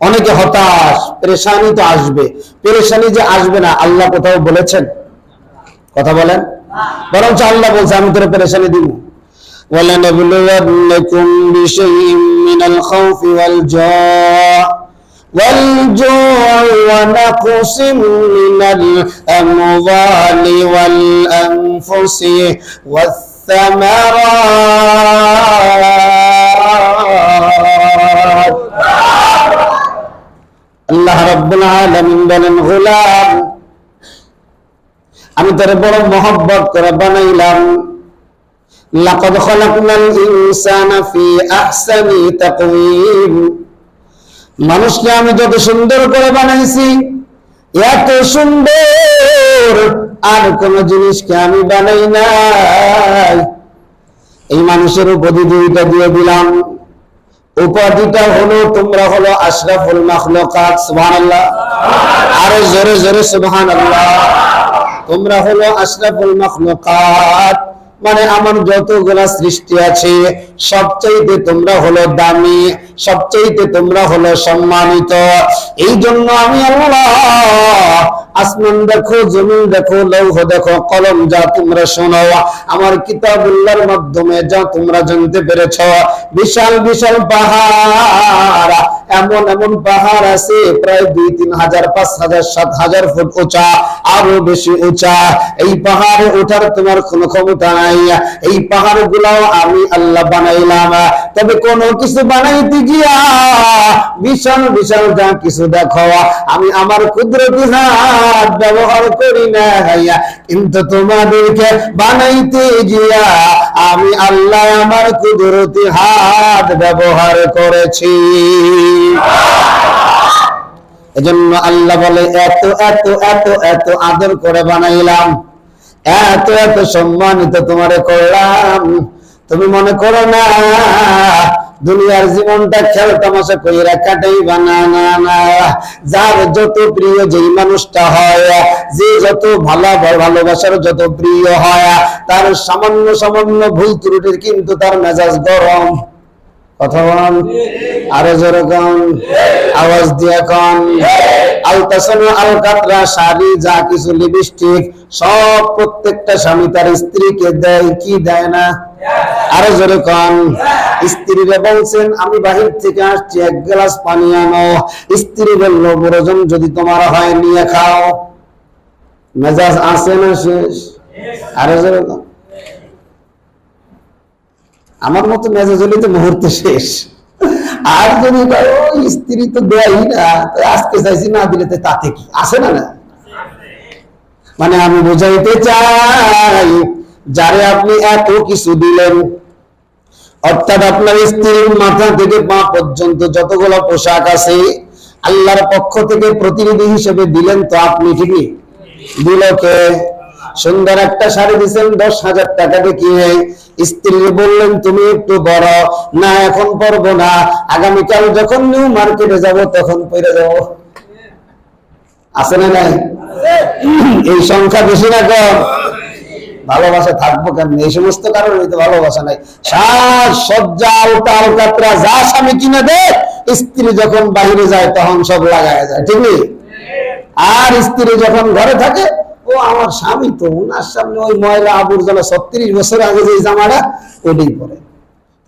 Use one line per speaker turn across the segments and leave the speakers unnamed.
অনেকে হতাশ পেরেশানি তো আসবে পেরেশানি যে আসবে না আল্লাহ কোথাও বলেছেন কথা বলেন বরঞ্চ আল্লাহ বলছে আমি তোর পেরেশানি দিব ولنبلونكم بشيء من الخوف والجوع والجوع ونقص من الأموال والأنفس والثمرات আমি তোরে বড় মহব্বত করে বানাইলাম। মানুষকে আমি যত সুন্দর করে বানাইছি, এত সুন্দর, আর কোন জিনিসকে আমি বানাই নাই। এই মানুষের উপাধি দুইটা দিয়ে দিলাম। উপাধিটা হলো তোমরা হলো আশরাফুল মাখলুকাত, সুবহানাল্লাহ। আরও জোরে জোরে সুবহানাল্লাহ। তোমরা হলো আশরাফুল মাখলুকাত মানে আমার যতগুলা সৃষ্টি আছে, সবচাইতে তোমরা হলো দামি, সবচাইতে তোমরা হলো সম্মানিত। এই জন্য আমি আল্লাহ আসমান দেখো, জমিন দেখো, লৌহ দেখো, কলম যা তোমরা শোনো। আমার কিতাবুল্লাহর মাধ্যমে যা তোমরা জানতে পেরেছ। বিশাল বিশাল পাহাড়, এমন এমন পাহাড় আছে, প্রায় দুই, তিন হাজার, পাঁচ হাজার, সাত হাজার ফুট উঁচা, আরও বেশি উঁচা। এই পাহাড়ে ওঠার তোমার কোনো ক্ষমতা নাই। এই পাহাড় গুলাও আমি আল্লাহ বানাইলাম। তবে কোনো কিছু বানাইতে গিয়া বিশাল বিশাল যা কিছু দেখো আমি আমার কুদরতি হাত ব্যবহার করি না কিন্তু তোমাদেরকে বানাইতে গিয়া আমি আল্লাহ আমার কুদরতি হাত ব্যবহার করেছি। এজন্য আল্লাহ বলে, এত এত এত এত আদর করে বানাইলাম। এত এত সম্মানিত তোমারে করলাম তুমি মনে করো না, দুনিয়ার জীবনটা খেল তামাশা কইরা কাটাইবা না না না। যার যত প্রিয়, যেই মানুষটা হয়, যে যত ভালো ভালোবাসার যত প্রিয় হয়, তার সামান্য সামান্য ভুল ত্রুটির কিন্তু তার মেজাজ গরম। কথা বল। আরও জোরে কন। আওয়াজ দিয়ে কন। আলতাসানু, আলকাতরা, শাড়ি, যা কিছু লিপস্টিক সব প্রত্যেকটা স্বামী তার স্ত্রীকে দেয়, কি দেয় না? আরও জোরে কন। বলছেন, আমি বাহির থেকে আসছি, এক গ্লাস পানি আনো। স্ত্রী বলল প্রয়োজন যদি তোমার হয়, নিয়ে খাও। মেজাজ আছে না শেষ? আরও জোরে আমার মতো মেজাজ হলে তো মুহূর্তে শেষ। আর যদি স্ত্রী তো দেয় না তো আজকে চাইছি না দিলে তাতে কি? আছে না না? মানে আমি বোঝাইতে চাই, যারে আপনি এত কিছু দিলেন, অর্থাৎ আপনার স্ত্রীর মাথা থেকে পা পর্যন্ত যতগুলো পোশাক আছে, আল্লাহর পক্ষ থেকে প্রতিনিধি হিসেবে দিলেন তো আপনি ঠিকই? দিল কে? সুন্দর একটা শাড়ি দিচ্ছেন দশ হাজার টাকা দিয়ে দেখিয়ে স্ত্রী বললেন, তুমি একটু বড়। না, এখন পরবো না। আগামীকাল যখন নিউ মার্কেটে যাব, তখন পরে যাব। আছে না নাই? এই সংখ্যা বেশি না কম। ভালোবাসা থাকব কেন এই সমস্ত কারণে তো ভালোবাসা নাই। সাজ, সজ্জা আলতা আলকাতরা, যা স্বামী কিনে দে, স্ত্রী যখন বাইরে যায়, তখন সব লাগায় যায়। ঠিক আর স্ত্রী যখন ঘরে থাকে ও আমার স্বামী তো ওনার সামনে ওই ময়লা আবর্জনা ছত্রিশ বছর আগে যে জামাটা ওটাই পরে।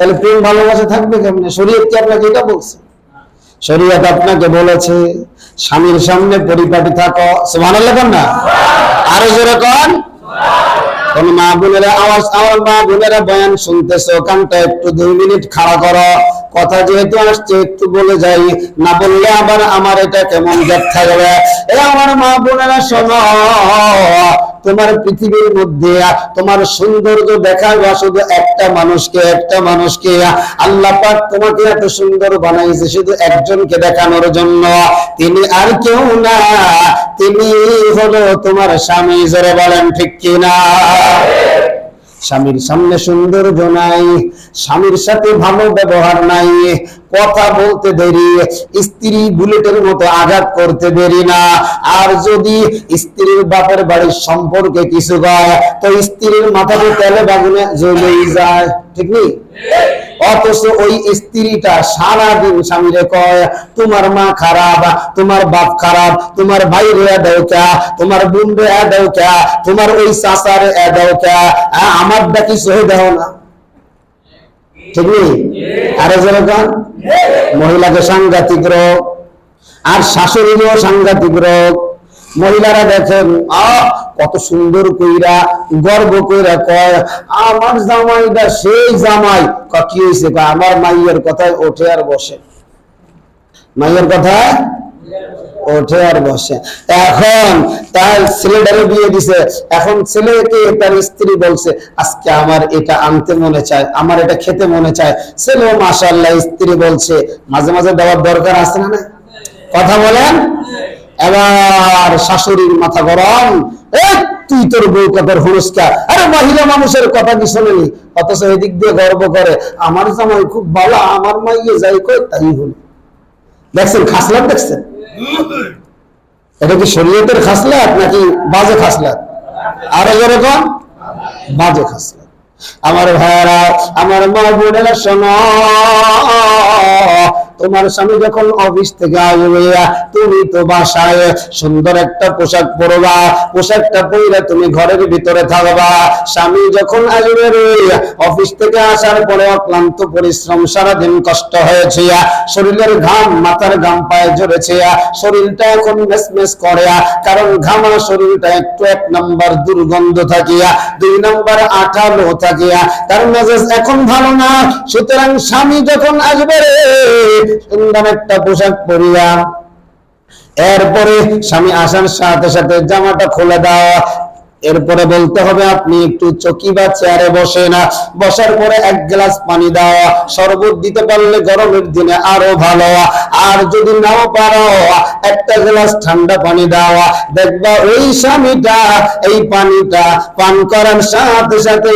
তাহলে প্রেম ভালোবাসা থাকবে কেমনে? শরীয়ত কি আপনাকে এটা বলছে? শরীয়ত আপনাকে বলেছে, স্বামীর সামনে পরিপাটি থাকো। সমান না? আরও জোরে কন। কোন মা বোনেরা আওয়াজ, আমার মা বোনেরা বয়ান শুনতেছো, কানটা একটু দুই মিনিট খাড়া করো। কথা যেহেতু আসছে, একটু বলে যাই, না বললে আবার আমার এটা কেমন ব্যাখ্যা যাবে এ আমার মা বোনেরা শোনো, তোমার পৃথিবীর মধ্যে, তোমার সৌন্দর্য দেখাবা শুধু একটা মানুষকে একটা মানুষকে আল্লাহ পাক তোমাকে এত সুন্দর বানাইছে শুধু একজনকে দেখানোর জন্য। তিনি আর কেউ না, তিনি হলো তোমার স্বামী, জোরে বলেন ঠিক কিনা? স্বামীর সামনে সুন্দর নাই স্বামীর সাথে ভালো ব্যবহার নাই কথা বলতে দেরি, স্ত্রী বুলেটের মতো আঘাত করতে দেরি না। আর যদি স্ত্রীর বাপের বাড়ির সম্পর্কে কিছু গায় তো স্ত্রীর মাথাতে তেলে বাগুনে জ্বলেই যায়। ঠিক নেই? অথচ ওই স্ত্রীটা সারাদিন স্বামীরে কয়, তোমার মা খারাপ, তোমার বাপ খারাপ, তোমার ভাই রে দেওকা তোমার বোন রে দেওকা তোমার ওই চাচার দেওকা আমার ডাকি সহে দেও না। ঠিক নেই? আরে যেরকম মহিলাকে সাংঘাতিক রোগ আর শাশুড়িরও সাংঘাতিক রোগ। মহিলারা দেখেন, আহ, কত সুন্দর কইরা, গর্ব কইরা কয়, আমার জামাইটা সেই জামাই। ক হয়েছে আমার মাইয়ের কথায় ওঠে আর বসে। মাইয়ের কথায়? ওঠে আর বসে। এখন তার ছেলেটারে বিয়ে দিছে। এখন ছেলেকে তার স্ত্রী বলছে, আজকে আমার এটা আনতে মনে চায়, আমার এটা খেতে মনে চায়। ছেলে মাশাল্লাহ স্ত্রী বলছে, মাঝে মাঝে দেওয়ার দরকার আছে না নাই? কথা বলেন? এবার শাশুড়ির মাথা গরম। তুই তোর বউ কথার হুরস্কার আরে মহিলা মানুষের কথা কি শোনেনি? অথচ এদিক দিয়ে গর্ব করে, আমার জামাই খুব ভালো আমার মাইয়ে যাই কই তাই হলো। দেখছেন, খাসলাম দেখছেন? এটা কি শরীয়তের খাসলাত নাকি বাজে খাসলাত? আর এরকম বাজে খাসলাত। আমার ভাইয়ারা, আমার মা বোনেরা, শোনো। তোমার স্বামী যখন অফিস থেকে আসবে তুমি তো বাসায় সুন্দর একটা পোশাক পরবা, পোশাকটা পরে তুমি ঘরের ভিতরে থাকবা। স্বামী যখন আসবে অফিস থেকে আসার পরে অক্লান্ত পরিশ্রম সারাদিন কষ্ট হয়েছে শরীরের ঘাম মাথার ঘাম পায়ে জড়েছে শরীরটা এখন মেস মেস করে, কারণ ঘামা শরীরটা একটু এক নাম্বার দুর্গন্ধ থাকিয়া, দুই নাম্বার আঠালো থাকিয়া, তার মেজাজ এখন ভালো না। সুতরাং স্বামী যখন আসবে রে সুন্দর একটা পোশাক পরিয়া। এরপরে স্বামী আসার সাথে সাথে জামাটা খুলে দেওয়া এরপরে বলতে হবে, আপনি একটু চকি বা চেয়ারে বসে না, বসার পরে এক গ্লাস পানি দেওয়া শরবত দিতে পারলে গরমের দিনে আরও ভালো। আর যদি নাও পারো, একটা গ্লাস ঠান্ডা পানি দেওয়া দেখবা ওই স্বামীটা, এই পানিটা পান করার সাথে সাথে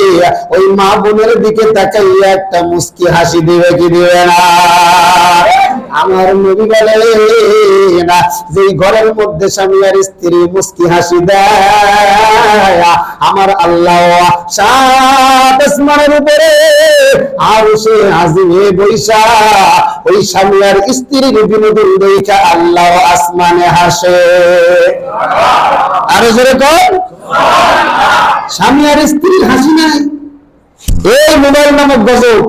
ওই মা বোনের দিকে তাকাইয়া একটা মুস্কি হাসি দিবে কি দিবে না। আমার নবী বলে না যে ঘরের মধ্যে স্বামী আর স্ত্রী মুস্কি হাসি দেয়। আমার আল্লাহ সাত আসমানের উপরে, আর সে আজিমে বৈশা, ওই স্বামী আর স্ত্রীর বিনোদন দেখা আল্লাহ আসমানে হাসে। আরও জোরে কর। স্বামী আর স্ত্রীর হাসি নাই। এই মোবাইল নামক গজব।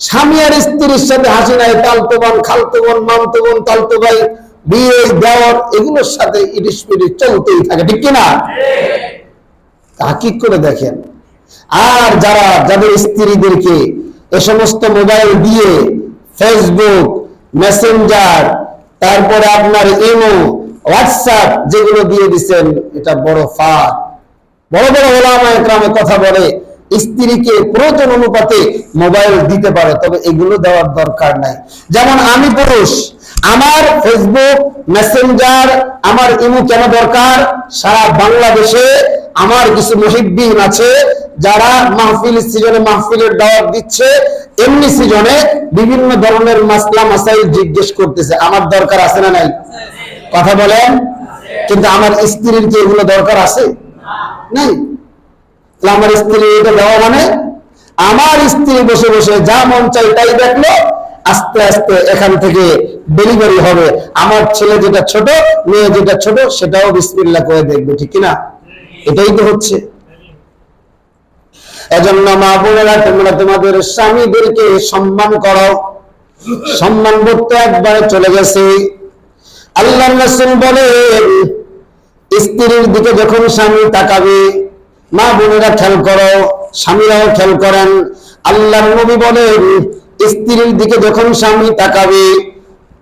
স্বামী আর স্ত্রীর সাথে হাসি নাই। তালতো বোন খালতো বোন মামতো বোন তালতো ভাই বিয়ে, দেওয়ার এগুলোর সাথে ইটিস চলতেই থাকে, ঠিক কিনা? তাকিক করে দেখেন। আর যারা, যাদের স্ত্রীদেরকে এ সমস্ত মোবাইল দিয়ে ফেসবুক, মেসেঞ্জার, তারপরে আপনার ইমো, হোয়াটসঅ্যাপ যেগুলো দিয়ে দিচ্ছেন এটা বড় ফাঁক বড় বড় ওলামা একরামে কথা বলে, স্ত্রীকে প্রয়োজন অনুপাতে মোবাইল দিতে পারে, তবে এগুলো দেওয়ার দরকার নাই। যেমন আমি পুরুষ আমার ফেসবুক মেসেঞ্জার আমার ইমু কেন দরকার? সারা বাংলাদেশে আমার কিছু মহিব্বিন আছে যারা মাহফিল সিজনে মাহফিলের দাওয়াত দিচ্ছে। এমনি সিজনে বিভিন্ন ধরনের মাসলা মাসাইল জিজ্ঞেস করতেছে, আমার দরকার আছে না নাই? কথা বলেন। কিন্তু আমার স্ত্রীর কি এগুলো দরকার আছে? নাই। আমার স্ত্রী এটা দেওয়া মানে? আমার স্ত্রী বসে বসে যা মন চাই তাই দেখল। আস্তে আস্তে এখান থেকে ডেলিভারি হবে। আমার ছেলে যেটা ছোট, মেয়ে যেটা ছোট, সেটাও বিসমিল্লা করে দেখবে, ঠিক কিনা? এটাই তো হচ্ছে। এজন্য মা বোনেরা, তোমরা তোমাদের স্বামীদেরকে সম্মান করো। সম্মান করতে একবারে চলে গেছে। আল্লাহ রাসূল বলেন, স্ত্রীর দিকে যখন স্বামী তাকাবে, মা বোনেরা খেয়াল করো, স্বামীরাও খেয়াল করেন। আল্লাহর নবী বলেন স্ত্রীর দিকে যখন স্বামী তাকাবে,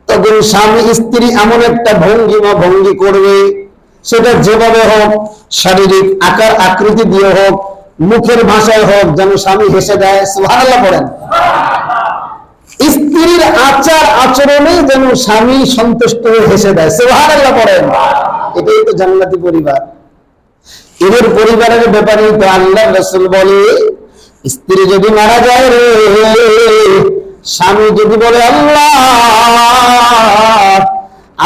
তখন স্বামী স্ত্রী এমন একটা ভঙ্গিমা ভঙ্গি করবে, সেটা যেভাবে হোক, শারীরিক আকার, আকৃতি দিয়ে হোক, মুখের ভাষায় হোক, যেন স্বামী হেসে দেয়, সুবহানাল্লাহ পড়েন স্ত্রীর আচার আচরণে যেন স্বামী সন্তুষ্ট হয়ে হেসে দেয়, সুবহানাল্লাহ পড়েন এটাই তো জান্নাতি পরিবার। এদের পরিবারের ব্যাপারে তো আল্লাহ রসুল বলে, স্ত্রী যদি মারা যায় রে স্বামী যদি বলে, আল্লাহ,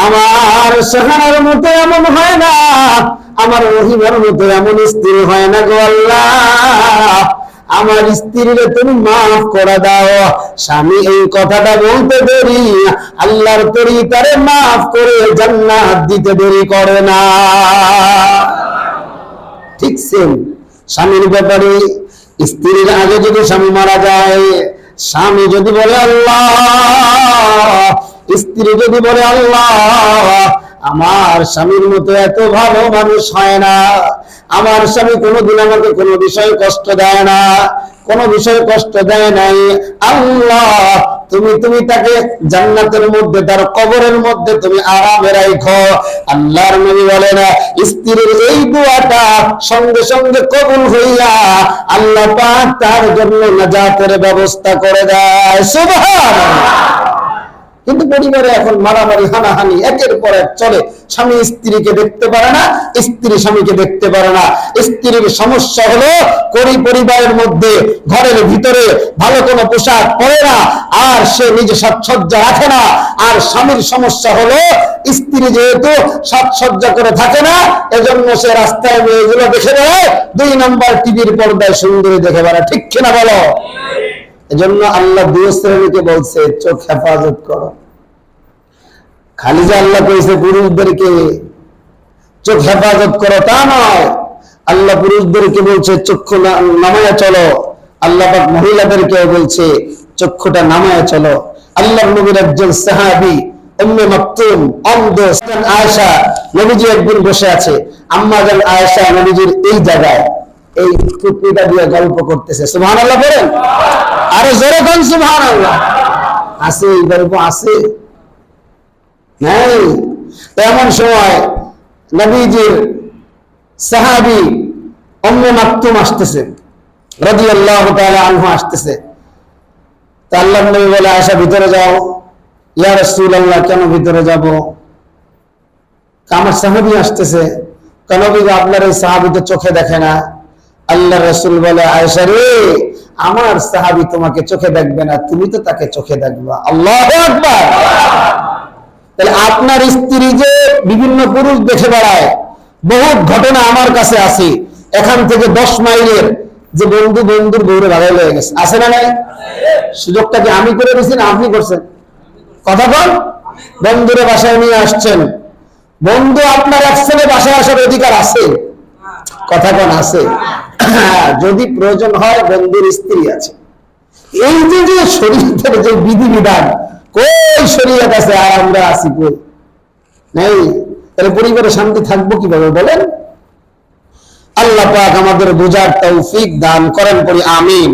আমার সেখানের মতো এমন হয় না, আমার রহিমার মতো এমন স্ত্রী হয় না গো আল্লাহ। আমার স্ত্রীরে তুমি মাফ করে দাও। স্বামী এই কথাটা বলতে দেরি। আল্লাহর তরি তারে মাফ করে জান্নাত দিতে দেরি করে না। ঠিক সেম স্বামীর ব্যাপারে স্ত্রীর আগে যদি স্বামী মারা যায় স্বামী যদি বলে আল্লাহ, স্ত্রী যদি বলে আল্লাহ, আমার স্বামীর মতো এত ভালো মানুষ হয় না। আমার স্বামী কোনোদিন আমাকে কোনো বিষয়ে কষ্ট দেয় না, কোনো বিষয়ে কষ্ট দেয় নাই। আল্লাহ তুমি তুমি তাকে জান্নাতের মধ্যে, তার কবরের মধ্যে তুমি আরামে রাখো আল্লাহর নবী বলেন, স্ত্রীর এই দোয়াটা সঙ্গে সঙ্গে কবুল হইয়া আল্লাহ পাক তার জন্য নাজাতের ব্যবস্থা করে দেয়। সুবহানাল্লাহ। কিন্তু পরিবারে এখন মারামারি, হানাহানি একের পর এক চলে। স্বামী স্ত্রীকে দেখতে পারে না, স্ত্রী স্বামীকে দেখতে পারে না। স্ত্রীর সমস্যা হলো করি পরিবারের মধ্যে, ঘরের ভিতরে ভালো কোনো পোশাক পরে না, আর সে নিজে সাজসজ্জা রাখে না। আর স্বামীর সমস্যা হলো স্ত্রী যেহেতু সাজসজ্জা করে থাকে না, এজন্য সে রাস্তায় মেয়েগুলো দেখে বেড়ায়। দুই নম্বর টিভির পর্দায় সুন্দরী দেখে বেড়ায়। ঠিক কিনা বলো? এজন্য আল্লাহ দুই শ্রেণীকে বলছে, চোখ হেফাজত করো। খালি যে আল্লাহ কইছে, পুরুষদেরকে চোখ হেফাজত করো। তা নয়। আল্লাহ পুরুষদেরকে বলছে, চক্ষু নামায়া চলো। আল্লাহ মহিলাদেরকে বলছে, চক্ষুটা নামায়া চলো। আল্লাহ নবীর একজন সাহাবি, উম্মে মাকতুম, অন্ধ আয়েশা, নবীজি একদিন বসে আছে। আম্মা জান আয়েশা নবীজির এই জায়গায় এই টুকরিটা দিয়ে গল্প করতেছে। সুবহানাল্লাহ বলেন? আরে জোরে কোন সুবহানাল্লাহ। আছে এই গল্প আছে। নাই। এমন সময় নবীজির সাহাবি অন্য মাকতুম আসতেছে আল্লাহ আনহু আসতেছে। তা আল্লাহ নবী বলে আয়সা ভিতরে যাও। ইয়া রসুল আল্লাহ কেন ভিতরে যাব? আমার সাহাবি আসতেছে। কেন আপনার এই সাহাবি চোখে দেখে না। আল্লাহ রসুল বলে আয়সা রে আমার সাহাবি তোমাকে চোখে দেখবে না, তুমি তো তাকে চোখে দেখবা। আল্লাহ তাহলে আপনার স্ত্রী যে বিভিন্ন পুরুষ দেখে বেড়ায়, বহুত ঘটনা আমার কাছে আছে। এখান থেকে দশ মাইলের যে বন্ধু বন্ধুর বউরে ভাগাই হয়ে গেছে। আছে না নাই? সুযোগটা কি আমি করে দিয়েছি না আপনি করছেন? কথা বল। বন্ধুরে বাসায় নিয়ে আসছেন। বন্ধু আপনার এক ছেলে বাসায় আসার অধিকার আছে? কথা কোন, আছে। যদি প্রয়োজন হয় বন্ধুর স্ত্রী আছে। এই যে যে শরীরের যে বিধিবিধান, কই শরীয়ত আছে আর আমরা আসি কই? নেই। তাহলে পরিবারে শান্তি থাকব কীভাবে বলেন? আল্লাহ পাক আমাদের বুঝার তৌফিক দান করেন করি আমিন।